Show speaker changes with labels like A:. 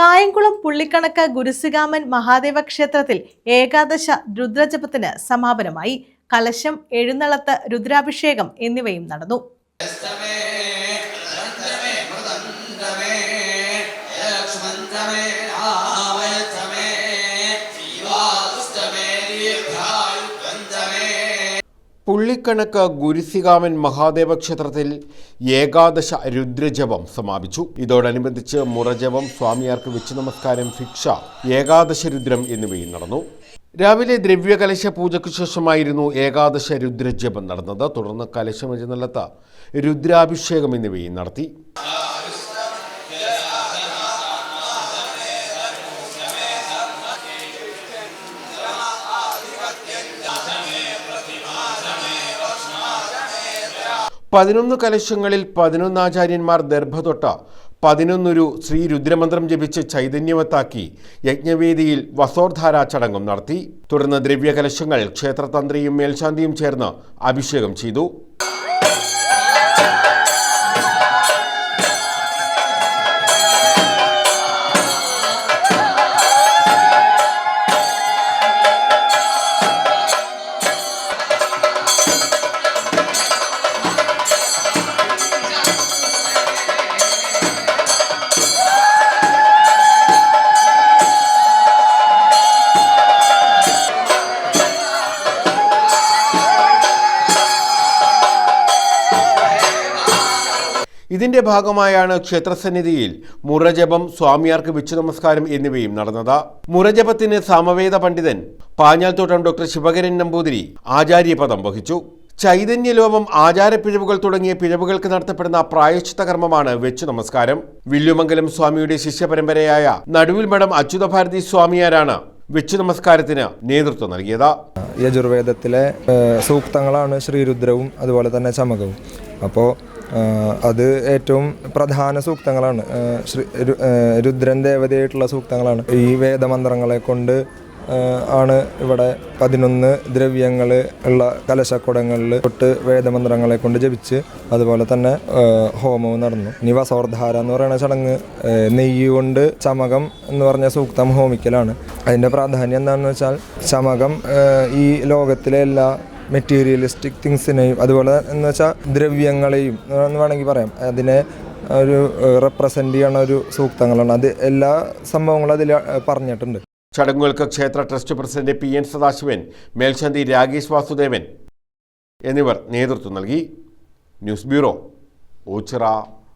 A: കായംകുളം പുള്ളിക്കണക്ക് ഗുരുസികാമൻ മഹാദേവ ക്ഷേത്രത്തിൽ ഏകാദശ രുദ്രജപത്തിന് സമാപനമായി കലശം എഴുന്നള്ളത്ത് രുദ്രാഭിഷേകം എന്നിവയും നടന്നു.
B: പുള്ളിക്കണക്ക് ഗുരുസികാമൻ മഹാദേവ ക്ഷേത്രത്തിൽ ഏകാദശ രുദ്രജപം സമാപിച്ചു. ഇതോടനുബന്ധിച്ച് മുറജപം സ്വാമിയാർക്ക് വെച്ചു നമസ്കാരം ഭിക്ഷ ഏകാദശ രുദ്രം എന്നിവയും നടന്നു. രാവിലെ ദ്രവ്യകലശ പൂജയ്ക്ക് ശേഷമായിരുന്നു ഏകാദശ രുദ്രജപം നടന്നത്. തുടർന്ന് കലശം എഴുന്നള്ളത്ത് രുദ്രാഭിഷേകം എന്നിവയും നടത്തി. പതിനൊന്ന് കലശങ്ങളിൽ പതിനൊന്ന് ആചാര്യന്മാർ ദർഭ തൊട്ട പതിനൊന്നൊരു ശ്രീ രുദ്രമന്ത്രം ജപിച്ച് ചൈതന്യവത്താക്കി യജ്ഞവേദിയിൽ വസോർധാര ചടങ്ങും നടത്തി. തുടർന്ന് ദ്രവ്യകലശങ്ങൾ ക്ഷേത്രതന്ത്രിയും മേൽശാന്തിയും ചേർന്ന് അഭിഷേകം ചെയ്തു. ഇതിന്റെ ഭാഗമായാണ് ക്ഷേത്രസന്നിധിയിൽ മുറജപം സ്വാമിയാർക്ക് വിച്ചു നമസ്കാരം എന്നിവയും നടന്നത്. മുറജപത്തിന് സാമവേദ പണ്ഡിതൻ പാഞ്ഞാൽത്തോട്ടം ഡോക്ടർ ശിവകരൻ നമ്പൂതിരി ആചാര്യപദം വഹിച്ചു. ചൈതന്യലോപം ആചാരപ്പിഴവുകൾ തുടങ്ങിയ പിഴവുകൾക്ക് നടത്തപ്പെടുന്ന പ്രായശ്ചിത്ത കർമ്മമാണ് വെച്ചു നമസ്കാരം വില്ലുമംഗലം സ്വാമിയുടെ ശിഷ്യപരമ്പരയായ നടുവിൽ മഠം അച്യുതഭാരതി സ്വാമിയാരാണ് വെച്ചു നമസ്കാരത്തിന് നേതൃത്വം നൽകിയത്.
C: യജുർവേദത്തിലെ സൂക്തങ്ങളാണ് ശ്രീരുദ്രവും അതുപോലെ തന്നെ ചമകവും. അപ്പോൾ അത് ഏറ്റവും പ്രധാന സൂക്തങ്ങളാണ്. ശ്രീ രുദ്രൻ ദേവതയായിട്ടുള്ള സൂക്തങ്ങളാണ്. ഈ വേദമന്ത്രങ്ങളെ കൊണ്ട് ആണ് ഇവിടെ പതിനൊന്ന് ദ്രവ്യങ്ങൾ ഉള്ള കലശക്കുടങ്ങളിൽ തൊട്ട് വേദമന്ത്രങ്ങളെ കൊണ്ട് ജപിച്ച് അതുപോലെ തന്നെ ഹോമവും നടന്നു. ഇനി വസോർധാര എന്ന് പറയുന്ന ചടങ്ങ് നെയ്യ് കൊണ്ട് ചമകം എന്ന് പറഞ്ഞ സൂക്തം ഹോമിക്കലാണ്. അതിന്റെ പ്രാധാന്യം എന്താണെന്ന് വെച്ചാൽ ചമകം ഈ ലോകത്തിലെ എല്ലാ മെറ്റീരിയലിസ്റ്റിക് തിങ്സിനെയും അതുപോലെ എന്ന് വെച്ചാൽ ദ്രവ്യങ്ങളെയും എന്ന് വേണമെങ്കിൽ പറയാം. അതിനെ ഒരു റെപ്രസെന്റ് ചെയ്യണ ഒരു സൂക്തങ്ങളാണ്. അത് എല്ലാ സംഭവങ്ങളും അതിൽ പറഞ്ഞിട്ടുണ്ട്.
B: ചടങ്ങുകൾക്ക് ക്ഷേത്ര trust president P N Sadasivan മേൽശാന്തി രാകേഷ് വാസുദേവൻ എന്നിവർ നേതൃത്വം നൽകി. News bureau Ochira.